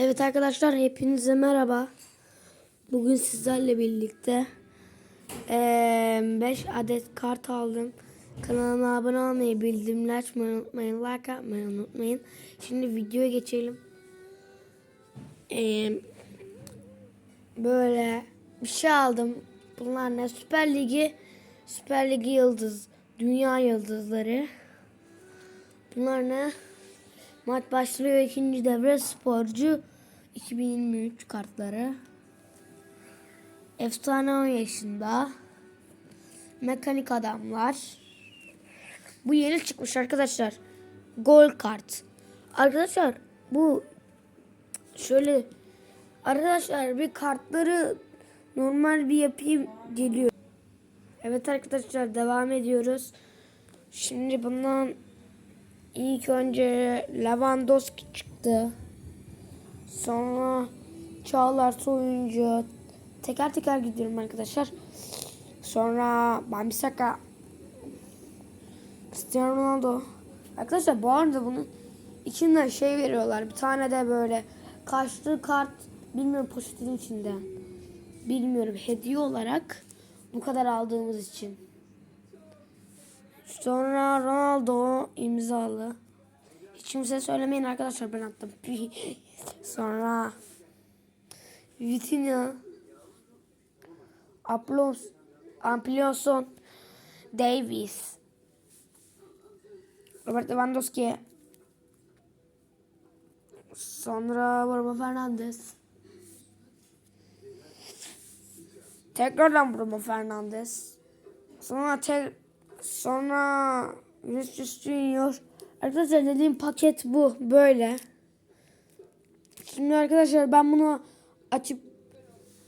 Evet arkadaşlar hepinize merhaba. Bugün sizlerle birlikte 5 adet kart aldım. Kanalıma abone olmayı, bildirimleri açmayı unutmayın, like atmayı unutmayın. Şimdi videoya geçelim. Eee, böyle bir şey aldım. Bunlar ne? Süper Ligi, Süper Ligi yıldız, Dünya yıldızları. Bunlar ne? Maç başlıyor ikinci devre sporcu 2023 kartları. Efsane 10 yaşında. Mekanik adamlar. Bu yeni çıkmış arkadaşlar. Gol kart. Arkadaşlar bu şöyle arkadaşlar bir kartları normal bir yapayım geliyor. Evet arkadaşlar devam ediyoruz. Şimdi bundan İlk önce Lewandowski çıktı. Sonra Çağlar Soyuncu. Teker teker gidiyorum arkadaşlar. Sonra Bamisaka. Cristiano Ronaldo. Arkadaşlar bu arada bunun içinden şey veriyorlar. Bir tane de böyle kaçtığı kart bilmiyorum poşetin içinde. Bilmiyorum hediye olarak bu kadar aldığımız için. Sonra Ronaldo imzalı. Hiç kimse söylemeyin arkadaşlar ben attım. Sonra Vitinha Aplos Amplioson Davis Robert Lewandowski Sonra Bruno Fernandes Tekrardan Bruno Fernandes Sonra tek Sonra Vinicius Junior. Arkadaşlar dediğim paket bu. Böyle. Şimdi arkadaşlar ben bunu açıp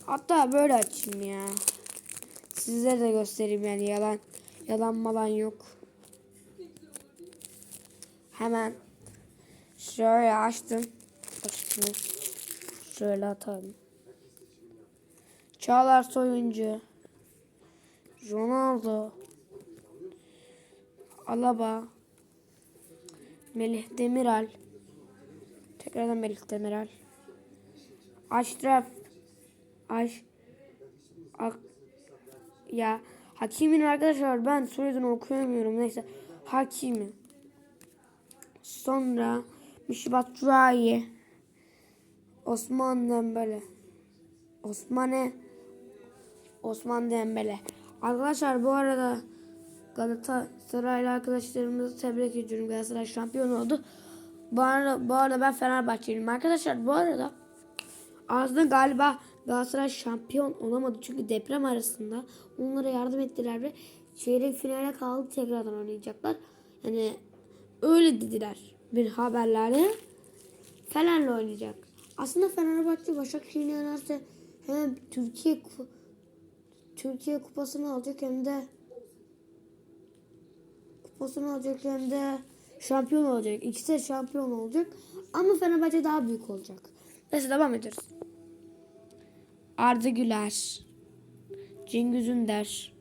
hatta böyle açayım ya. Sizlere de göstereyim yani yalan yalan malan yok. Hemen şöyle açtım. Açtım. Şöyle atalım. Çağlar Soyuncu. Ronaldo. Alaba, Melih Demiral, tekrardan Melih Demiral, Aşraf, Aş, Ak, ya Hakim'in arkadaşlar ben soyadını okuyamıyorum neyse Hakimi. Sonra Mişibat Cuayi, Osman Dembele, Osmane, Osman Dembele. Arkadaşlar bu arada Galatasaraylı arkadaşlarımızı tebrik ediyorum. Galatasaray şampiyon oldu. Bu arada, bu arada ben Fenerbahçeliyim. Arkadaşlar bu arada aslında galiba Galatasaray şampiyon olamadı. Çünkü deprem arasında onlara yardım ettiler ve çeyrek finale kaldı tekrardan oynayacaklar. Yani öyle dediler bir haberlerde. Fener'le oynayacak. Aslında Fenerbahçe Başakşehir'i yenerse hem Türkiye Türkiye kupasını alacak hem de hem de şampiyon olacak. İkisi de şampiyon olacak. Ama Fenerbahçe daha büyük olacak. Neyse devam ediyoruz. Arda Güler. Cengiz Ünder.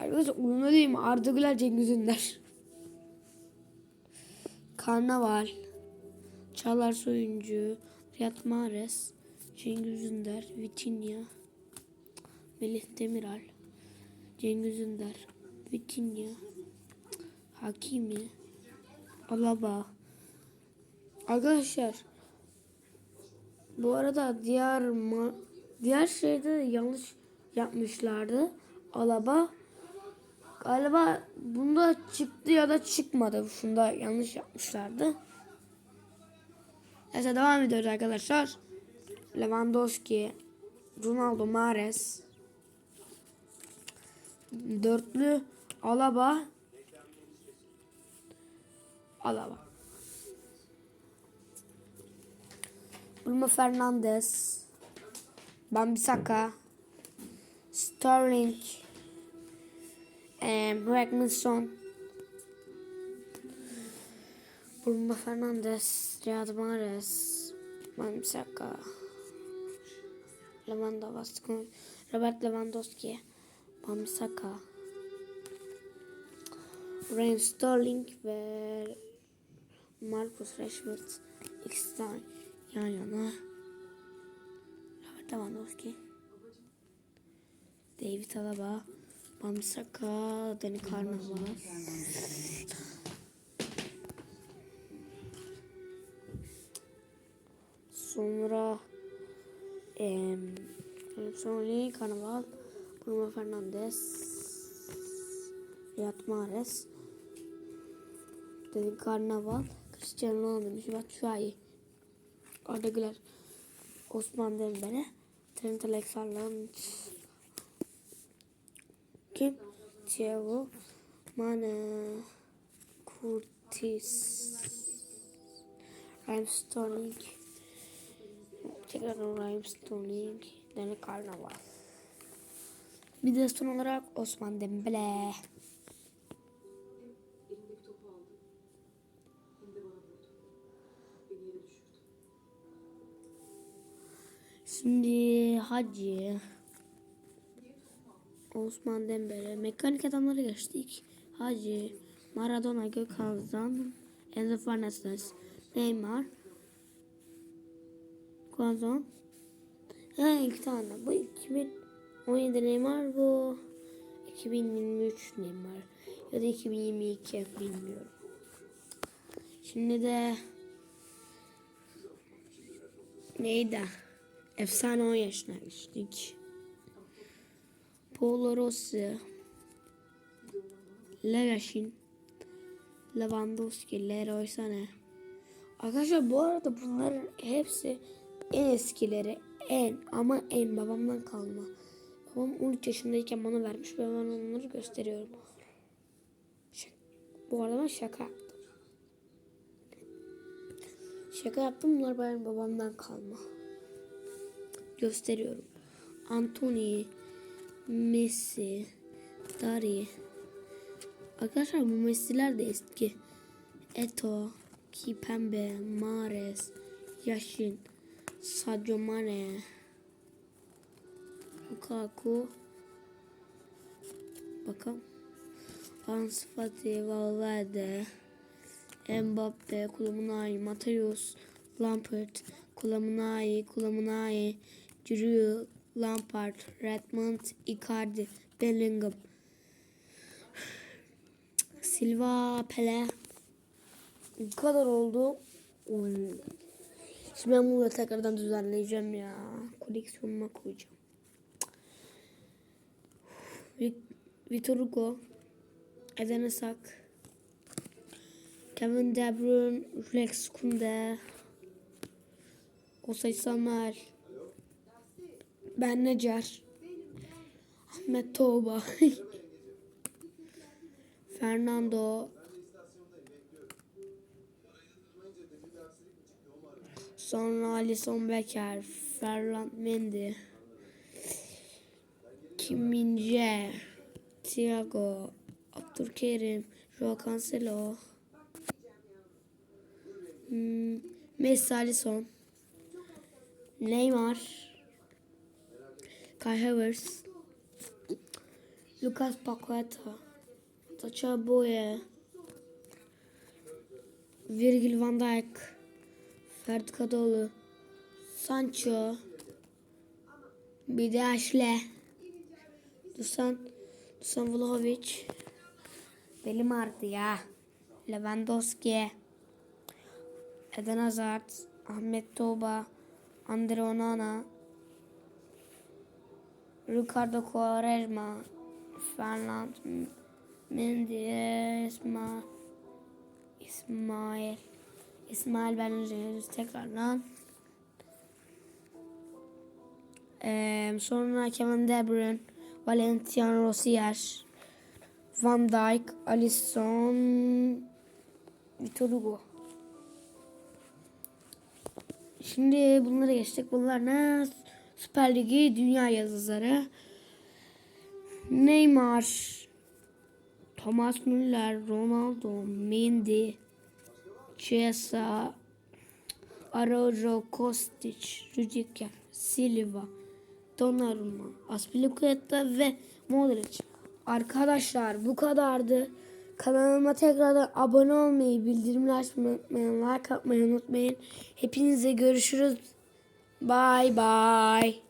Arkadaşlar uyumlu değil mi? Arda Güler, Cengiz Ünder. Karnaval. Çağlar Soyuncu. Riyad Mahrez. Cengiz Ünder. Vitinha. Melih Demiral. Cengiz Ünder. Vitinha. Hakimi. Alaba. Arkadaşlar bu arada diğer ma diğer şeyde yanlış yapmışlardı. Alaba galiba bunda çıktı ya da çıkmadı. Şunda yanlış yapmışlardı. Neyse devam ediyoruz arkadaşlar. Lewandowski, Ronaldo, Mares, dörtlü Alaba, Alaba. Bruno Fernandes. Bambisaka. Sterling. Um, Magnuson. Bruno Fernandes. Riyad Mahrez. Bambisaka. Lewandowski. Robert Lewandowski. Bambisaka. Raheem Sterling ve Marcus Rashford ikisi de yan yana. Robert Lewandowski. David Alaba. Bamisaka. Dani Carnaval. Sonra em, sonra Carnaval. Bruno Fernandes. Riyad Mahrez. Dani Carnaval. Cristiano Ronaldo. Müjdat Şuayi. Arda Güler. Osman Dembele. Trent Alexander. Kim? Thiago. Mane. Curtis. Ryan Sterling. Tekrar Ryan Sterling. Dani Carnaval. Bir de son olarak Osman Dembele. Şimdi Hacı. Osman Dembele. Mekanik adamları geçtik. Hacı. Maradona, Gökhan Zan. Enzo Fernandez. Neymar. Guazon. Ha iki tane. Bu 2017 Neymar bu. 2023 Neymar. Ya da 2022 bilmiyorum. Şimdi de neydi? Efsane 10 yaşına geçtik. Paolo Rossi. Legashin. Lewandowski. Leroy Sané. Arkadaşlar bu arada bunların hepsi en eskileri. En ama en babamdan kalma. Babam 13 yaşındayken bana vermiş ve ben onları gösteriyorum. Bu arada ben şaka yaptım. Şaka yaptım bunlar benim babamdan kalma. Gösteriyorum. Anthony, Messi, Dari. Arkadaşlar bu Messi'ler de eski. Eto, Kipembe, Mares, Yashin, Sadio Mane, Lukaku. Bakın. Ansu Fati, Valverde, Mbappe, Kulamunay, Mateus, Lampert, Kulamunay, Kulamunay, Giroud, Lampard, Redmond, Icardi, Bellingham, Silva, Pele. Bu kadar oldu. Oy. Şimdi ben bunu tekrardan düzenleyeceğim ya. Koleksiyonuma koyacağım. Vitor Hugo, Eden Isak, Kevin De Bruyne, Rex Kunde, Osay Samuel, Ben Necer, Ahmet Toğba, Fernando, sonra Alisson Becker, Ferland Mendy, Kim Min-jae, Thiago, Abdülkerim, Joao Cancelo, Hmm, Messi Alisson, Neymar, Kai Havertz, Lucas Paqueta, Sacha Boye, Virgil van Dijk, Ferdi Kadıoğlu, Sancho, bir de Ashley, Dusan, Dusan Vlahovic, belim ağrıdı ya, Lewandowski, Eden Hazard, Ahmet Toba, Andre Onana, Ricardo Quaresma, Fernand Mendy, İsmail, İsmail, İsmail ben üzeriniz tekrardan. Ee, sonra Kevin De Bruyne, Valentino Rossier, Van Dijk, Alisson, Vitor Hugo. Şimdi bunları geçtik. Bunlar ne? Süper Ligi Dünya Yıldızları. Neymar, Thomas Müller, Ronaldo, Mendy, Chiesa, Araujo, Kostic, Rudiger, Silva, Donnarumma, Aspilicueta ve Modric. Arkadaşlar bu kadardı. Kanalıma tekrardan abone olmayı, bildirimleri açmayı like atmayı unutmayın. Hepinize görüşürüz. Bye bye.